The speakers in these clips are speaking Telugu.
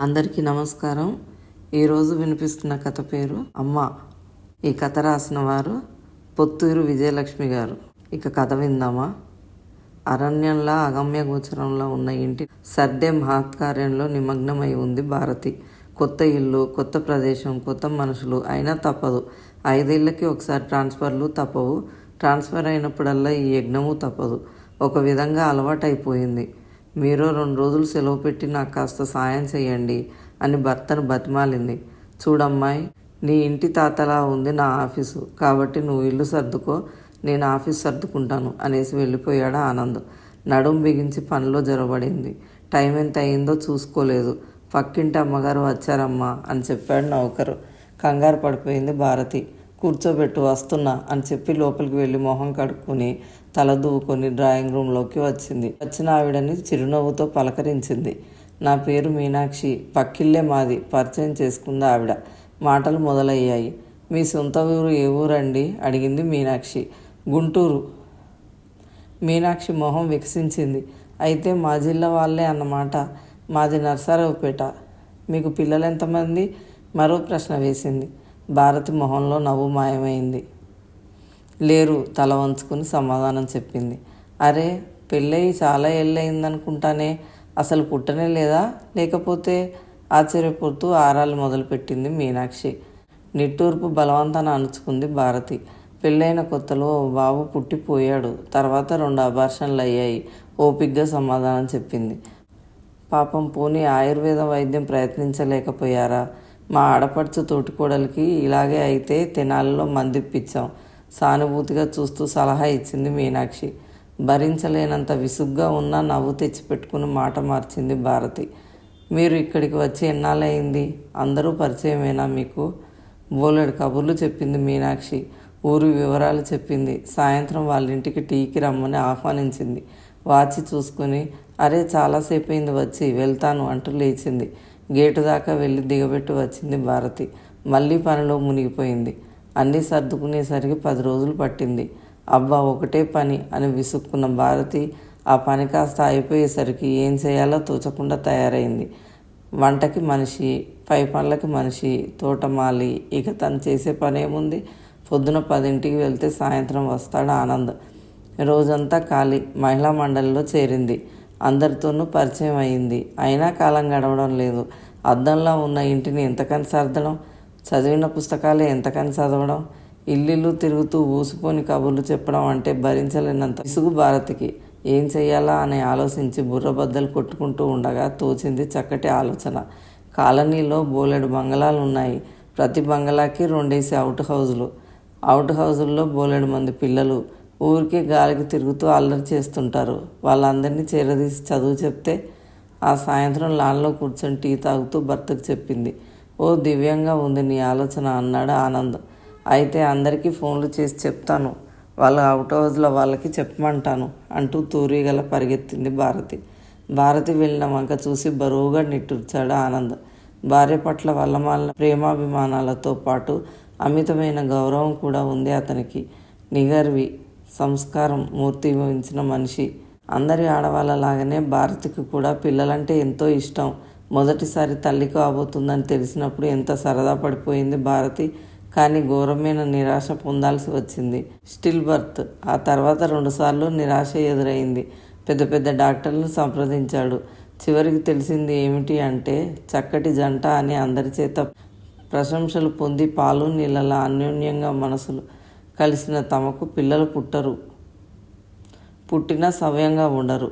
అందరికీ నమస్కారం. ఈరోజు వినిపిస్తున్న కథ పేరు అమ్మ. ఈ కథ రాసిన వారు పొత్తూరు విజయలక్ష్మి గారు. ఇక కథ విందామా? అరణ్యంలా అగమ్య గోచరంలో ఉన్న ఇంటి సర్దే మహత్కార్యంలో నిమగ్నమై ఉంది భారతి. కొత్త ఇల్లు కొత్త ప్రదేశం కొత్త మనుషులు అయినా తప్పదు. ఐదేళ్ళకి ఒకసారి ట్రాన్స్ఫర్లు తప్పవు. ట్రాన్స్ఫర్ అయినప్పుడల్లా ఈ యజ్ఞము తప్పదు. ఒక విధంగా అలవాటైపోయింది. మీరు రెండు రోజులు సెలవు పెట్టి నాకు కాస్త సాయం చేయండి అని భర్తను బతిమాలింది. చూడమ్మాయి నీ ఇంటి తాతలా ఉంది నా ఆఫీసు. కాబట్టి నువ్వు ఇల్లు సర్దుకో నేను ఆఫీస్ సర్దుకుంటాను అనేసి వెళ్ళిపోయాడు ఆనంద్. నడుం బిగించి పనిలో జొరబడింది. టైం ఎంత అయిందో చూసుకోలేదు. పక్కింటి అమ్మగారు వచ్చారమ్మా అని చెప్పాడు నౌకరు. కంగారు పడిపోయింది భారతి. కూర్చోబెట్టు వస్తున్నా అని చెప్పి లోపలికి వెళ్ళి మొహం కడుక్కొని తల దూకొని డ్రాయింగ్ రూమ్లోకి వచ్చింది. వచ్చిన ఆవిడని చిరునవ్వుతో పలకరించింది. నా పేరు మీనాక్షి పక్కిళ్ళే మాది పరిచయం చేసుకుంది ఆవిడ. మాటలు మొదలయ్యాయి. మీ సొంత ఊరు ఏ ఊరండి? అడిగింది మీనాక్షి. గుంటూరు. మీనాక్షి మొహం వికసించింది. అయితే మా జిల్లా వాళ్ళే అన్నమాట. మాది నర్సారావుపేట. మీకు పిల్లలు ఎంతమంది? మరో ప్రశ్న వేసింది. భారతి మొహంలో నవ్వు మాయమైంది. లేరు తల వంచుకుని సమాధానం చెప్పింది. అరే పెళ్ళయి చాలా ఏళ్ళయిందనుకుంటానే అసలు పుట్టనే లేదా? లేకపోతే ఆశ్చర్యపోతూ ఆరాలు మొదలుపెట్టింది మీనాక్షి. నిట్టూర్పు బలవంతాన అణుచుకుంది భారతి. పెళ్ళైన కొత్తలో ఓ బాబు పుట్టిపోయాడు. తర్వాత రెండు అబార్షన్లు అయ్యాయి. ఓపిగ్గా సమాధానం చెప్పింది. పాపం పోనీ ఆయుర్వేద వైద్యం ప్రయత్నించలేకపోయారా? మా ఆడపడుచు తోటికోడలికి ఇలాగే అయితే తెనాలిలో మందిప్పించాం సానుభూతిగా చూస్తూ సలహా ఇచ్చింది మీనాక్షి. భరించలేనంత విసుగ్గా ఉన్న నవ్వు తెచ్చిపెట్టుకుని మాట మార్చింది భారతి. మీరు ఇక్కడికి వచ్చి ఎన్నాళ్ళయింది? అందరూ పరిచయమేనా మీకు? బోలెడు కబుర్లు చెప్పింది మీనాక్షి. ఊరి వివరాలు చెప్పింది. సాయంత్రం వాళ్ళ ఇంటికి టీకి రమ్మని ఆహ్వానించింది. వాచి చూసుకుని అరే చాలాసేపు అయింది వచ్చి వెళ్తాను అంటూ లేచింది. గేటు దాకా వెళ్ళి దిగబెట్టి వచ్చింది భారతి. మళ్ళీ పనిలో మునిగిపోయింది. అన్నీ సర్దుకునేసరికి పది రోజులు పట్టింది. అబ్బా ఒకటే పని అని విసుక్కున్న భారతి ఆ పని కాస్త అయిపోయేసరికి ఏం చేయాలో తోచకుండా తయారైంది. వంటకి మనిషి పై పనులకి మనిషి తోటమాలి ఇక తను చేసే పని ఏముంది పొద్దున పదింటికి వెళ్తే సాయంత్రం వస్తాడు ఆనంద్. రోజంతా ఖాళీ మహిళా మండలిలో చేరింది. అందరితోనూ పరిచయం అయింది. అయినా కాలం గడవడం లేదు. అద్దంలో ఉన్న ఇంటిని ఎంతకని సర్దడం? చదివిన పుస్తకాలే ఎంతకని చదవడం? ఇల్లు తిరుగుతూ ఊసుకొని కబుర్లు చెప్పడం అంటే భరించలేనంత విసుగు భారతికి. ఏం చెయ్యాలా అని ఆలోచించి బుర్రబద్దలు కొట్టుకుంటూ ఉండగా తోచింది చక్కటి ఆలోచన. కాలనీలో బోలెడు బంగళాలు ఉన్నాయి. ప్రతి బంగళాకి రెండేసి అవుట్ హౌజులు. అవుట్ హౌజుల్లో బోలెడు మంది పిల్లలు. ఊరికే గాలికి తిరుగుతూ అల్లరి చేస్తుంటారు. వాళ్ళందరినీ చేరదీసి చదువు చెప్తే ఆ సాయంత్రం లాన్లో కూర్చొని టీ తాగుతూ భర్తకు చెప్పింది. ఓ దివ్యంగా ఉంది నీ ఆలోచన అన్నాడు ఆనంద్. అయితే అందరికీ ఫోన్లు చేసి చెప్తాను. వాళ్ళ అవుట్ హౌస్లో వాళ్ళకి చెప్పమంటాను అంటూ తూరీగల పరిగెత్తింది భారతి. భారతి వెళ్ళిన వంక చూసి బరువుగా నిట్టూర్చాడు ఆనంద్. భార్య పట్ల వల్లమాలిన ప్రేమాభిమానాలతో పాటు అమితమైన గౌరవం కూడా ఉంది అతనికి. నిగర్వి సంస్కారం మూర్తి వహించిన మనిషి. అందరి ఆడవాళ్ళలాగానే భారతికి కూడా పిల్లలంటే ఎంతో ఇష్టం. మొదటిసారి తల్లి కాబోతుందని తెలిసినప్పుడు ఎంత సరదా పడిపోయింది భారతి. కానీ ఘోరమైన నిరాశ పొందాల్సి వచ్చింది. Still birth. ఆ తర్వాత రెండుసార్లు నిరాశ ఎదురైంది. పెద్ద పెద్ద డాక్టర్లను సంప్రదించాడు. చివరికి తెలిసింది ఏమిటి అంటే చక్కటి జంట అని అందరి చేత ప్రశంసలు పొంది పాలు నీళ్ళలా అన్యోన్యంగా మనసులు. కలిసిన తమకు పిల్లలు పుట్టరు. పుట్టినా సవ్యంగా ఉండరు.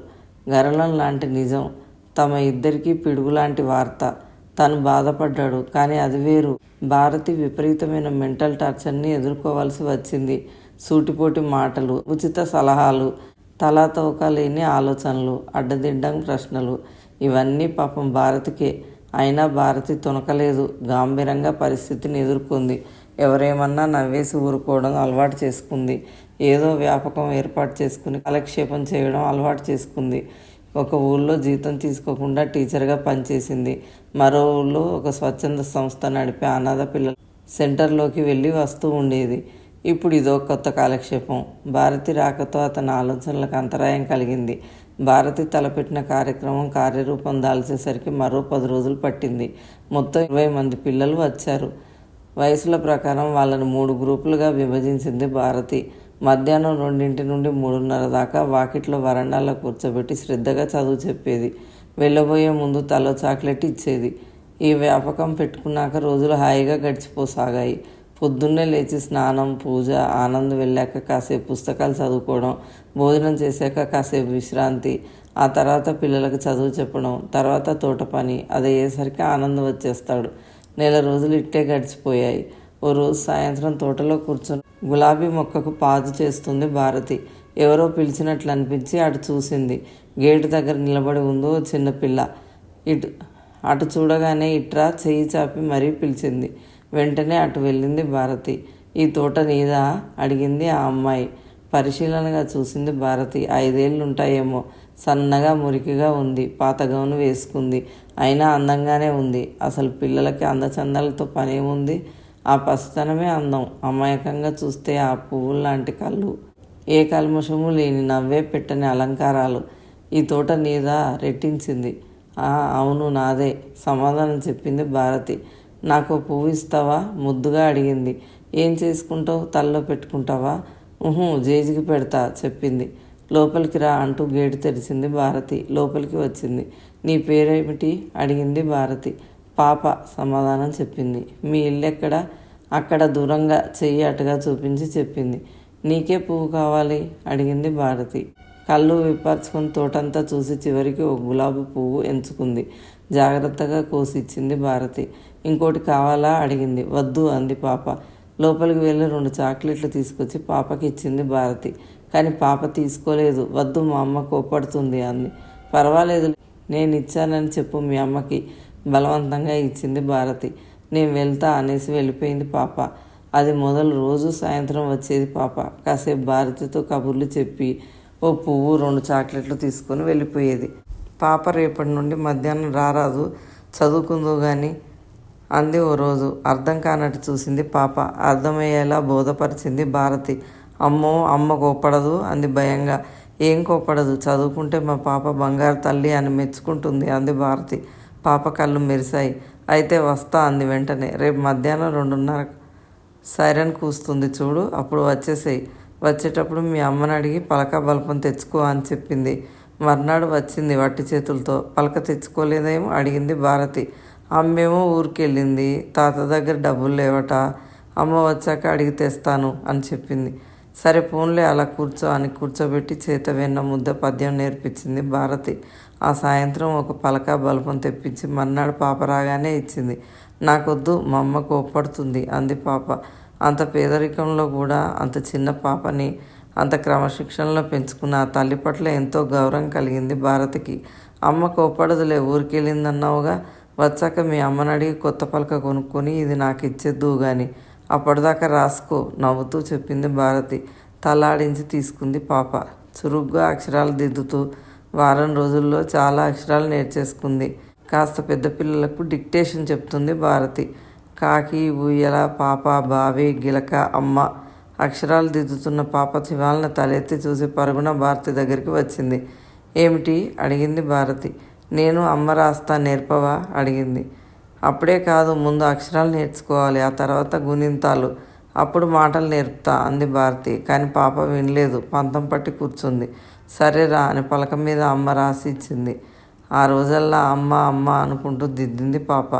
గరళం లాంటి నిజం తమ ఇద్దరికీ పిడుగు లాంటి వార్త. తను బాధపడ్డాడు కానీ అది వేరు. భారతి విపరీతమైన మెంటల్ టార్చర్ని ఎదుర్కోవాల్సి వచ్చింది. సూటిపోటి మాటలు ఉచిత సలహాలు తలాతోక లేని ఆలోచనలు అడ్డదిడ్డం ప్రశ్నలు. ఇవన్నీ పాపం భారతికే. అయినా భారతి తొనకలేదు. గాంభీరంగా పరిస్థితిని ఎదుర్కొంది. ఎవరేమన్నా నవ్వేసి ఊరుకోవడం అలవాటు చేసుకుంది. ఏదో వ్యాపకం ఏర్పాటు చేసుకుని కాలక్షేపం చేయడం అలవాటు చేసుకుంది. ఒక ఊళ్ళో జీతం తీసుకోకుండా టీచర్గా పనిచేసింది. మరో ఊళ్ళో ఒక స్వచ్ఛంద సంస్థ నడిపే అనాథ పిల్లల సెంటర్లోకి వెళ్ళి వస్తూ ఉండేది. ఇప్పుడు ఇదో కొత్త కాలక్షేపం. భారతి రాకతో అతని ఆలోచనలకు అంతరాయం కలిగింది. భారతి తలపెట్టిన కార్యక్రమం కార్యరూపం దాల్చేసరికి మరో పది రోజులు పట్టింది. మొత్తం ఇరవై మంది పిల్లలు వచ్చారు. వయసుల ప్రకారం వాళ్ళని మూడు గ్రూపులుగా విభజించింది భారతి. మధ్యాహ్నం రెండింటి నుండి మూడున్నర దాకా వాకిట్లో వరండాలో కూర్చోబెట్టి శ్రద్ధగా చదువు చెప్పేది. వెళ్ళబోయే ముందు తలో చాక్లెట్ ఇచ్చేది. ఈ వ్యాపకం పెట్టుకున్నాక రోజులు హాయిగా గడిచిపోసాగాయి. పొద్దున్నే లేచి స్నానం పూజ ఆనంద్ వెళ్ళాక కాసేపు పుస్తకాలు చదువుకోవడం భోజనం చేశాక కాసేపు విశ్రాంతి ఆ తర్వాత పిల్లలకు చదువు చెప్పడం తర్వాత తోట పని అది అయ్యేసరికి ఆనందం వచ్చేస్తాడు. నెల రోజులు ఇట్టే గడిచిపోయాయి. ఓ రోజు సాయంత్రం తోటలో కూర్చొని గులాబీ మొక్కకు పాదు చేస్తుంది భారతి. ఎవరో పిలిచినట్లు అనిపించి అటు చూసింది. గేటు దగ్గర నిలబడి ఉందో చిన్నపిల్ల ఇటు అటు చూడగానే ఇట్రా చెయ్యి చాపి మరీ పిలిచింది. వెంటనే అటు వెళ్ళింది భారతి. ఈ తోట నీదా? అడిగింది ఆ అమ్మాయి. పరిశీలనగా చూసింది భారతి. ఐదేళ్ళు ఉంటాయేమో సన్నగా మురికిగా ఉంది. పాత గౌను వేసుకుంది. అయినా అందంగానే ఉంది. అసలు పిల్లలకి అందచందాలతో పనేముంది? ఆ పసితనమే అందం. అమాయకంగా చూస్తే ఆ పువ్వుల లాంటి కళ్ళు. ఏ కల్మషము లేని నవ్వే పెట్టని అలంకారాలు. ఈ తోట నీదా? రెట్టించింది. "ఆ, అవును నాదే. సమాధానం చెప్పింది భారతి. నాకు పువ్వు ఇస్తావా? ముద్దుగా అడిగింది. ఏం చేసుకుంటావు? తల్లో పెట్టుకుంటావా? ఉహు జేజికి పెడతా చెప్పింది. లోపలికి రా అంటూ గేటు తెరిచింది భారతి. లోపలికి వచ్చింది. నీ పేరేమిటి? అడిగింది భారతి. పాప సమాధానం చెప్పింది. మీ ఇల్లు ఎక్కడ అక్కడ దూరంగా చెయ్యి అటుగా చూపించి చెప్పింది. నీకే పువ్వు కావాలి? అడిగింది భారతి. కళ్ళు విప్పర్చుకుని తోటంతా చూసి చివరికి ఒక గులాబీ పువ్వు ఎంచుకుంది. జాగ్రత్తగా కోసి ఇచ్చింది భారతి. ఇంకోటి కావాలా? అడిగింది. వద్దు అంది పాప. లోపలికి వెళ్ళి రెండు చాక్లెట్లు తీసుకొచ్చి పాపకి ఇచ్చింది భారతి. కానీ పాప తీసుకోలేదు. వద్దు మా అమ్మ కోపడుతుంది అంది. పర్వాలేదు నేను ఇచ్చానని చెప్పు మీ అమ్మకి. బలవంతంగా ఇచ్చింది భారతి. నేను వెళ్తా అనేసి వెళ్ళిపోయింది పాప. అది మొదలు రోజు సాయంత్రం వచ్చేది పాప. కాసేపు భారతితో కబుర్లు చెప్పి ఓ పువ్వు రెండు చాక్లెట్లు తీసుకొని వెళ్ళిపోయేది. పాప రేపటి నుండి మధ్యాహ్నం రారాదు. చదువుకుందో కానీ అంది ఓ రోజు. అర్థం కానట్టు చూసింది పాప. అర్థమయ్యేలా బోధపరిచింది భారతి. అమ్మో అమ్మ కోపడదు అంది భయంగా. ఏం కోపడదు చదువుకుంటే మా పాప బంగారు తల్లి అని మెచ్చుకుంటుంది అంది భారతి. పాప కళ్ళు మెరిశాయి. అయితే వస్తా అంది వెంటనే. రేపు మధ్యాహ్నం రెండున్నర సైరన్ కూస్తుంది చూడు అప్పుడు వచ్చేసేయి. వచ్చేటప్పుడు మీ అమ్మని అడిగి పలక బల్పం తెచ్చుకో అని చెప్పింది. మర్నాడు వచ్చింది వట్టి చేతులతో. పలక తెచ్చుకోలేదేమో అడిగింది భారతి. అమ్మేమో ఊరికెళ్ళింది. తాత దగ్గర డబ్బులు లేవట. అమ్మ వచ్చాక అడిగి తెస్తాను అని చెప్పింది. సరే ఫోన్లే అలా కూర్చో అని కూర్చోబెట్టి చేత వెన్న ముద్ద పద్యం నేర్పించింది భారతి. ఆ సాయంత్రం ఒక పలక బల్పం తెప్పించి మర్నాడు పాప రాగానే ఇచ్చింది. నాకొద్దు మా అమ్మ కోప్పడుతుంది అంది పాప. అంత పేదరికంలో కూడా అంత చిన్న పాపని అంత క్రమశిక్షణలో పెంచుకున్న ఆ తల్లి పట్ల ఎంతో గౌరవం కలిగింది భారతికి. అమ్మ కోప్పడదులే ఊరికెళ్ళిందన్నావుగా. వచ్చాక మీ అమ్మని అడిగి కొత్త పలక కొనుక్కొని ఇది నాకు ఇచ్చేద్దు కానీ అప్పటిదాకా రాసుకో నవ్వుతూ చెప్పింది భారతి. తలాడించి తీసుకుంది పాప. చురుగ్గా అక్షరాలు దిద్దుతూ వారం రోజుల్లో చాలా అక్షరాలు నేర్చేసుకుంది. కాస్త పెద్ద పిల్లలకు డిక్టేషన్ చెప్తుంది భారతి. కాకి ఊయల పాప బావి గిలక అమ్మ అక్షరాలు దిద్దుతున్న పాప శివాలను తలెత్తి చూసి పరుగున భారతి దగ్గరికి వచ్చింది. ఏమిటి? అడిగింది భారతి. నేను అమ్మ రాస్తా నేర్పవా? అడిగింది. అప్పుడే కాదు ముందు అక్షరాలు నేర్చుకోవాలి ఆ తర్వాత గుణింతాలు. అప్పుడు మాటలు నేర్పుతా అంది భారతి. కానీ పాప వినలేదు పంతం పట్టి కూర్చుంది. సరేరా అని పలక మీద అమ్మ రాసి ఇచ్చింది. ఆ రోజల్లా అమ్మ అమ్మ అనుకుంటూ దిద్దింది పాప.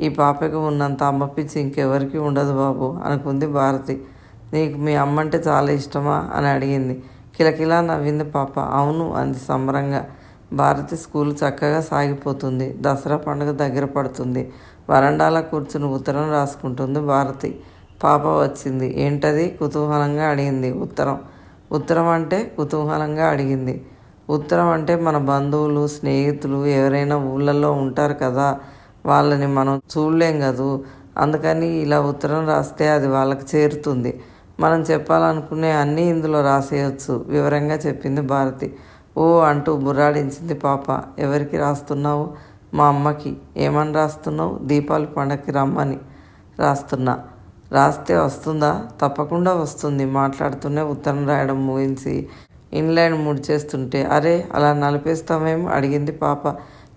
ఈ పాపకి ఉన్నంత అమ్మ పిచ్చి ఇంకెవరికి ఉండదు బాబు అనుకుంది భారతి. నీకు మీ అమ్మ అంటే చాలా ఇష్టమా అని అడిగింది. కిలకిలా నవ్వింది పాప. అవును అంది సంబరంగా. భారతి స్కూల్ చక్కగా సాగిపోతుంది. దసరా పండుగ దగ్గర పడుతుంది. వరండాలో కూర్చుని ఉత్తరం రాసుకుంటుంది భారతి. పాప వచ్చింది. ఏంటది? కుతూహలంగా అడిగింది. ఉత్తరం. ఉత్తరం అంటే కుతూహలంగా అడిగింది. ఉత్తరం అంటే మన బంధువులు స్నేహితులు ఎవరైనా ఊళ్ళల్లో ఉంటారు కదా వాళ్ళని మనం చూడలేం కదూ? అందుకని ఇలా ఉత్తరం రాస్తే అది వాళ్ళకి చేరుతుంది. మనం చెప్పాలనుకునే అన్నీ ఇందులో రాసేయచ్చు. వివరంగా చెప్పింది భారతి. ఓ అంటూ బుర్రాడించింది పాప. ఎవరికి రాస్తున్నావు? మా అమ్మకి. ఏమని రాస్తున్నావు? దీపాలు పండక్కి రమ్మని రాస్తున్నా. రాస్తే వస్తుందా? తప్పకుండా వస్తుంది మాట్లాడుతూనే ఉత్తరం రాయడం ముగించి ఇన్లైన్ ముడిచేస్తుంటే అరే అలా నలిపేస్తామేం అడిగింది పాప.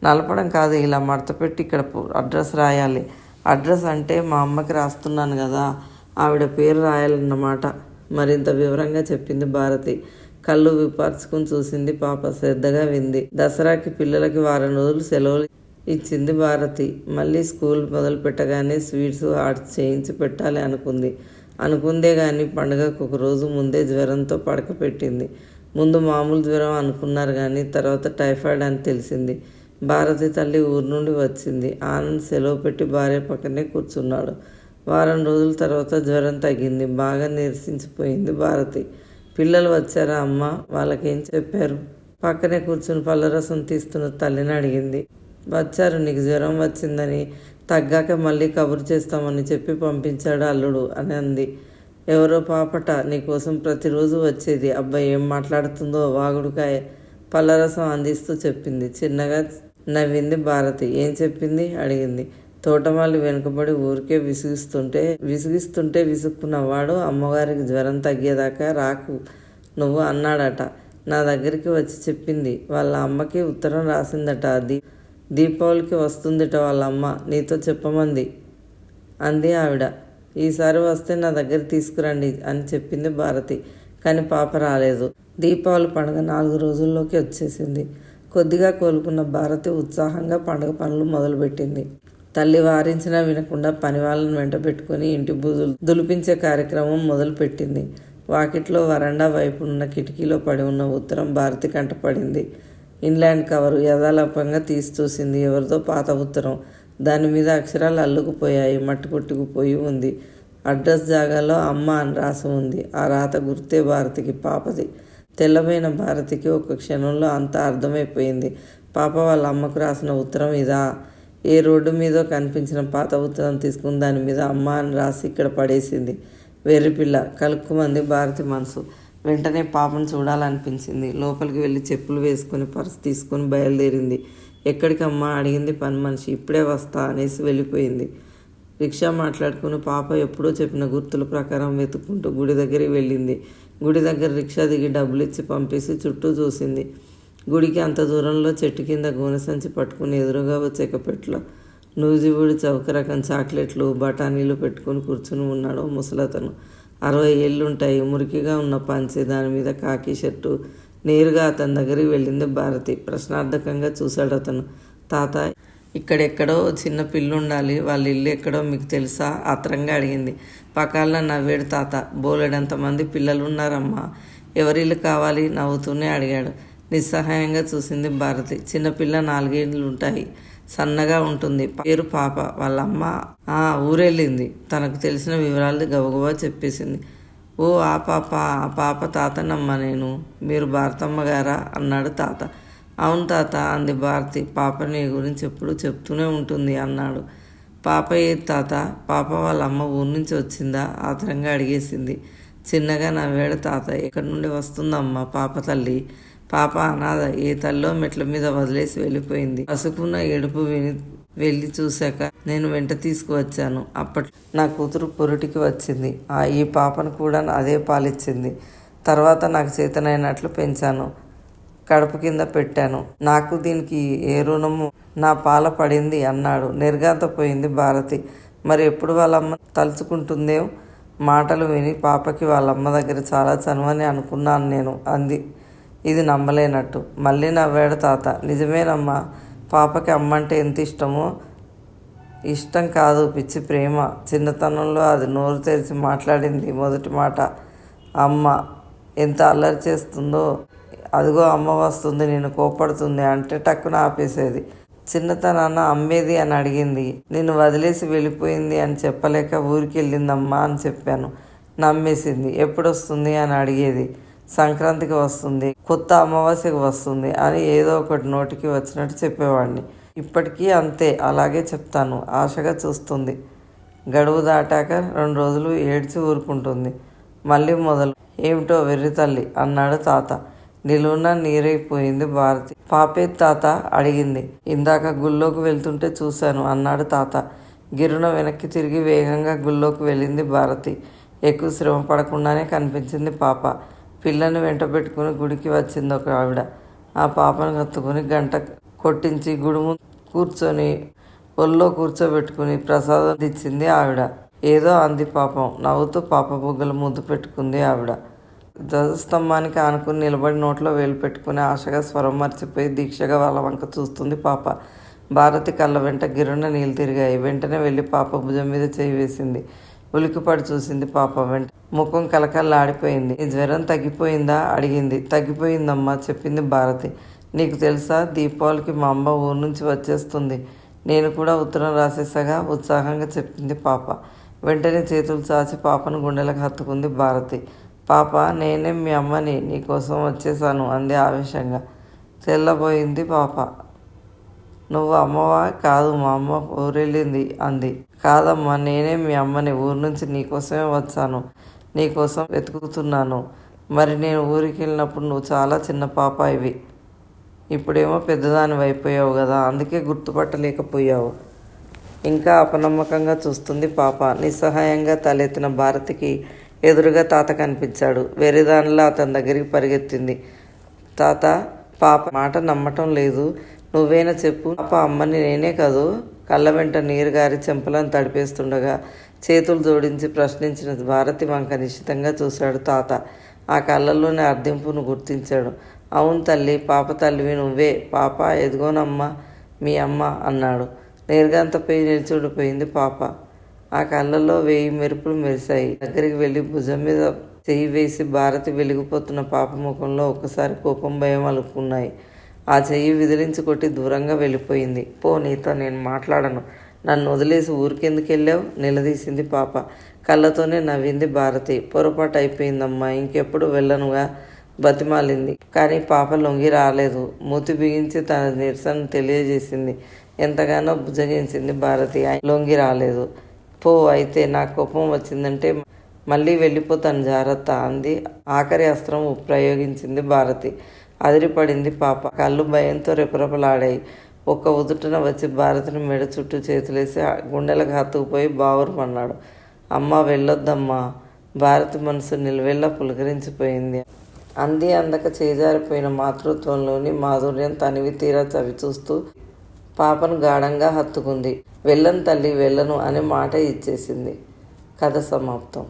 నలపడం కాదు ఇలా మడత పెట్టి ఇక్కడ అడ్రస్ రాయాలి. అడ్రస్ అంటే మా అమ్మకి రాస్తున్నాను కదా ఆవిడ పేరు రాయాలన్నమాట. మరింత వివరంగా చెప్పింది భారతి. కళ్ళు విపార్చుకుని చూసింది పాప శ్రద్ధగా వింది. దసరాకి పిల్లలకి వారం రోజులు సెలవులు ఇచ్చింది భారతి. మళ్ళీ స్కూల్ మొదలు పెట్టగానే స్వీట్స్ ఆర్ట్స్ చేయించి పెట్టాలి అనుకుంది. అనుకుందే కానీ పండగకు ఒక రోజు ముందే జ్వరంతో పడక పెట్టింది. ముందు మామూలు జ్వరం అనుకున్నారు కానీ తర్వాత టైఫాయిడ్ అని తెలిసింది. భారతి తల్లి ఊరు నుండి వచ్చింది. ఆనంద్ సెలవు పెట్టి భార్య పక్కనే కూర్చున్నాడు. వారం రోజుల తర్వాత జ్వరం తగ్గింది. బాగా నిరసించిపోయింది భారతి. పిల్లలు వచ్చారా అమ్మ? వాళ్ళకేం చెప్పారు? పక్కనే కూర్చుని పళ్ళరసం తీస్తున్న తల్లిని అడిగింది. వచ్చారు నీకు జ్వరం వచ్చిందని. తగ్గాక మళ్ళీ కబురు చేస్తామని చెప్పి పంపించాడు అల్లుడు అని అంది. ఎవరో పాపట నీకోసం ప్రతిరోజు వచ్చేది. అబ్బాయి ఏం మాట్లాడుతుందో వాగుడుకాయ. పళ్ళరసం అందిస్తూ చెప్పింది. చిన్నగా నవ్వింది భారతి. ఏం చెప్పింది? అడిగింది. తోటమాలి వెనుకబడి ఊరికే విసిగిస్తుంటే విసిగిస్తుంటే విసుక్కున్నవాడు అమ్మగారికి జ్వరం తగ్గేదాకా రాకు నువ్వు అన్నాడట. నా దగ్గరికి వచ్చి చెప్పింది. వాళ్ళ అమ్మకి ఉత్తరం రాసిందట అది. దీపావళికి వస్తుందిట వాళ్ళ అమ్మ నీతో చెప్పమంది అంది ఆవిడ. ఈసారి వస్తే నా దగ్గర తీసుకురండి అని చెప్పింది భారతి. కానీ పాప రాలేదు. దీపావళి పండుగ నాలుగు రోజుల్లోకి వచ్చేసింది. కొద్దిగా కోలుకున్న భారతి ఉత్సాహంగా పండుగ పనులు మొదలుపెట్టింది. తల్లి వారించినా వినకుండా పని వాళ్ళని వెంట పెట్టుకుని ఇంటి బూజులు దులిపించే కార్యక్రమం మొదలుపెట్టింది. వాకిట్లో వరండా వైపు ఉన్న కిటికీలో పడి ఉన్న ఉత్తరం భారతి కంటపడింది ఇన్లాండ్ కవరు యథాలపంగా తీసి చూసింది ఎవరితో పాత ఉత్తరం. దాని మీద అక్షరాలు అల్లుకుపోయాయి. మట్టి కొట్టుకుపోయి ఉంది. అడ్రస్ జాగాలో అమ్మ అని రాసి ఉంది. ఆ రాత గుర్తే భారతికి పాపది. తెల్లమైన భారతికి ఒక క్షణంలో అంతా అర్థమైపోయింది. పాప వాళ్ళ అమ్మకు రాసిన ఉత్తరం ఇదా? ఏ రోడ్డు మీదో కనిపించిన పాత ఉత్తరం తీసుకుని దాని మీద అమ్మ అని రాసి ఇక్కడ పడేసింది. వెర్రిపిల్ల కలుక్కుమంది భారతి మనసు. వెంటనే పాపను చూడాలనిపించింది. లోపలికి వెళ్ళి చెప్పులు వేసుకుని పర్స్ తీసుకొని బయలుదేరింది. ఎక్కడికమ్మా అడిగింది పని మనిషి. ఇప్పుడే వస్తా అనేసి వెళ్ళిపోయింది. రిక్షా మాట్లాడుకుని పాప ఎప్పుడో చెప్పిన గుర్తుల ప్రకారం వెతుక్కుంటూ గుడి దగ్గరికి వెళ్ళింది. గుడి దగ్గర రిక్షా దిగి డబ్బులు ఇచ్చి పంపేసి చుట్టూ చూసింది. గుడికి అంత దూరంలో చెట్టు కింద గోనె సంచి పట్టుకుని ఎదురుగా వచ్చే పెట్లో నూజివుడి చౌక రకం చాక్లెట్లు బఠానీలు పెట్టుకుని కూర్చుని ఉన్నాడు ముసలతను. అరవై ఏళ్ళుంటాయి. మురికిగా ఉన్న పంచి దాని మీద కాకి షర్టు. నేరుగా అతని దగ్గరికి వెళ్ళింది భారతి. ప్రశ్నార్థకంగా చూశాడు అతను. తాత ఇక్కడెక్కడో చిన్న పిల్లు ఉండాలి వాళ్ళ ఇల్లు ఎక్కడో మీకు తెలుసా? ఆత్రంగా అడిగింది. పకాల్లో నవ్వేడు తాత. బోలెడంతమంది పిల్లలు ఉన్నారమ్మా ఎవరిల్లు కావాలి? నవ్వుతూనే అడిగాడు. నిస్సహాయంగా చూసింది భారతి. చిన్నపిల్ల నాలుగేళ్ళు ఉంటాయి సన్నగా ఉంటుంది. పేరు పాప. వాళ్ళ అమ్మ ఆ ఊరెళ్ళింది. తనకు తెలిసిన వివరాలు గబగబా చెప్పేసింది. ఓ ఆ పాప ఆ పాప తాతనమ్మ నేను. మీరు భారతమ్మ గారా? అన్నాడు తాత. అవును తాత అంది భారతి. పాప నీ గురించి ఎప్పుడు చెప్తూనే ఉంటుంది అన్నాడు. పాప ఏ తాత? పాప వాళ్ళ అమ్మ ఊరి నుంచి వచ్చిందా? ఆతరంగా అడిగేసింది. చిన్నగా నవ్వాడు తాత. ఎక్కడి నుండి వస్తుందమ్మా పాప తల్లి? పాప అనాథ ఏ తల్లో మెట్ల మీద వదిలేసి వెళ్ళిపోయింది. పసుకున్న ఏడుపు విని వెళ్ళి చూశాక నేను వెంట తీసుకువచ్చాను. అప్పట్లో నా కూతురు పొరుటికి వచ్చింది. ఆ ఈ పాపను కూడా అదే పాలిచ్చింది. తర్వాత నాకు చేతనైనట్లు పెంచాను. కడుపు కింద పెట్టాను. నాకు దీనికి ఏ రుణము? నా పాల పడింది అన్నాడు. నిర్గాంతపోయింది భారతి. మరి ఎప్పుడు వాళ్ళమ్మ తలుచుకుంటుందేమో మాటలు విని పాపకి వాళ్ళమ్మ దగ్గర చాలా చనువని అనుకున్నాను నేను అంది. ఇది నమ్మలేనట్టు. మళ్ళీ నవ్వాడు తాత. నిజమేనమ్మా. పాపకి అమ్మంటే ఎంత ఇష్టమో? ఇష్టం కాదు. పిచ్చి ప్రేమ. చిన్నతనంలో అది నోరు తెరిచి మాట్లాడింది మొదటి మాట. అమ్మ ఎంత అల్లరి చేస్తుందో. అదిగో అమ్మ వస్తుంది నేను కోపడుతుంది అంటే టక్కున ఆపేసేది. చిన్నతనాన్న అమ్మేది అని అడిగింది. నేను వదిలేసి వెళ్ళిపోయింది అని చెప్పలేక ఊరికి వెళ్ళిందమ్మా అని చెప్పాను. నమ్మేసింది. ఎప్పుడొస్తుంది అని అడిగేది. సంక్రాంతికి వస్తుంది కొత్త అమావాస్యకి వస్తుంది అని ఏదో ఒకటి నోటికి వచ్చినట్టు చెప్పేవాడిని. ఇప్పటికీ అంతే అలాగే చెప్తాను ఆశగా చూస్తుంది. గడువు దాటాక రెండు రోజులు ఏడ్చి ఊరుకుంటుంది. మళ్ళీ మొదలు ఏమిటో వెర్రి తల్లి అన్నాడు తాత. నిలువున నీరైపోయింది భారతి. పాపే తాత అడిగింది. ఇందాక గుళ్ళోకి వెళ్తుంటే చూశాను అన్నాడు తాత. గిరున వెనక్కి తిరిగి వేగంగా గుళ్ళోకి వెళ్ళింది భారతి. ఎక్కువ శ్రమ పడకుండానే కనిపించింది పాప. పిల్లని వెంట పెట్టుకుని గుడికి వచ్చింది ఒక ఆవిడ. ఆ పాపను కత్తుకుని గంట కొట్టించి గుడి ముందు కూర్చొని ఒళ్ళో కూర్చోబెట్టుకుని ప్రసాదం ఇచ్చింది ఆవిడ. ఏదో అంది పాపం. నవ్వుతూ పాప బుగ్గలు ముద్దు పెట్టుకుంది ఆవిడ. ధ్వజస్తంభానికి ఆనుకుని నిలబడి నోట్లో వేలు పెట్టుకుని ఆశగా స్వరం మర్చిపోయి దీక్షగా వాళ్ళ వంక చూస్తుంది పాప. భారతి కళ్ళ వెంట గిరున నీళ్ళు తిరిగాయి. వెంటనే వెళ్ళి పాప భుజం మీద చేయి వేసింది. ఉలికిపడి చూసింది పాప వెంట. ముఖం కలకల్లాడిపోయింది ఈ జ్వరం తగ్గిపోయిందా? అడిగింది. తగ్గిపోయిందమ్మా చెప్పింది భారతి. నీకు తెలుసా దీపావళికి మా అమ్మ ఊరు నుంచి వచ్చేస్తుంది. నేను కూడా ఉత్తరం రాసేసగా ఉత్సాహంగా చెప్పింది పాప. వెంటనే చేతులు చాచి పాపను గుండెలకు హత్తుకుంది భారతి. పాప నేనే మీ అమ్మని నీకోసం వచ్చేసాను అంది ఆవేశంగా. తెల్లబోయింది పాప. నువ్వు అమ్మవా? కాదు మా అమ్మ ఊరెళ్ళింది అంది. కాదమ్మా నేనే మీ అమ్మని ఊరు నుంచి నీకోసమే వచ్చాను. నీకోసం వెతుకుతున్నాను. మరి నేను ఊరికి వెళ్ళినప్పుడు నువ్వు చాలా చిన్న పాప ఇవి. ఇప్పుడేమో పెద్దదాని అయిపోయావు కదా అందుకే గుర్తుపట్టలేకపోయావు. ఇంకా అపనమ్మకంగా చూస్తుంది పాప. నిస్సహాయంగా తలెత్తిన భారతికి ఎదురుగా తాత కనిపించాడు. వెరిదానిలా అతని దగ్గరికి పరిగెత్తింది. తాత పాప మాట నమ్మటం లేదు. నువ్వేనా చెప్పు. పాప అమ్మని నేనే కాదు. కళ్ళ వెంట నీరు గారి చెంపలను తడిపేస్తుండగా చేతులు జోడించి ప్రశ్నించిన భారతి వంక నిశ్చితంగా చూశాడు తాత. ఆ కళ్ళల్లోని అర్థింపును గుర్తించాడు. అవును తల్లి పాప తల్లివి నువ్వే. పాప ఎదుగోనమ్మా మీ అమ్మ అన్నాడు. నేరుగంతపై నిల్చుండిపోయింది పాప. ఆ కళ్ళల్లో వేయి మెరుపులు మెరిశాయి. దగ్గరికి వెళ్ళి భుజం మీద చెయ్యి వేసి భారతి వెలిగిపోతున్న పాప ముఖంలో ఒక్కసారి కోపం భయం అలుక్కున్నాయి. ఆ చెయ్యి విదిలించి కొట్టి దూరంగా వెళ్ళిపోయింది. పో నీతో నేను మాట్లాడను. నన్ను వదిలేసి ఊరికెందుకు వెళ్ళావు? నిలదీసింది పాప. కళ్ళతోనే నవ్వింది భారతి. పొరపాటు అయిపోయిందమ్మా. ఇంకెప్పుడు వెళ్ళనుగా బతిమాలింది. కానీ పాప లొంగి రాలేదు. మూతి బిగించి తన నిరసన తెలియజేసింది. ఎంతగానో భుజగించింది భారతి. లొంగి రాలేదు. పో అయితే నా కోపం వచ్చిందంటే మళ్ళీ వెళ్ళిపోతాను జాగ్రత్త అంది. ఆఖరి అస్త్రం ప్రయోగించింది భారతి. అదిరిపడింది పాప. కళ్ళు భయంతో రెపరెపలాడాయి. ఒక్క ఉదుటన వచ్చి భారతిని మెడ చుట్టూ చేతులేసి గుండెలకు హత్తుకుపోయి బావురమన్నాడు అమ్మ వెళ్ళొద్దమ్మా. భారతి మనసు నిలువెల్లా పులకరించిపోయింది. అంది అందక చేజారిపోయిన మాతృత్వంలోని మాధుర్యం తనివి తీరా చవి చూస్తూ పాపను గాఢంగా హత్తుకుంది. వెళ్ళను తల్లి వెళ్ళను అనే మాట ఇచ్చేసింది. కథ సమాప్తం.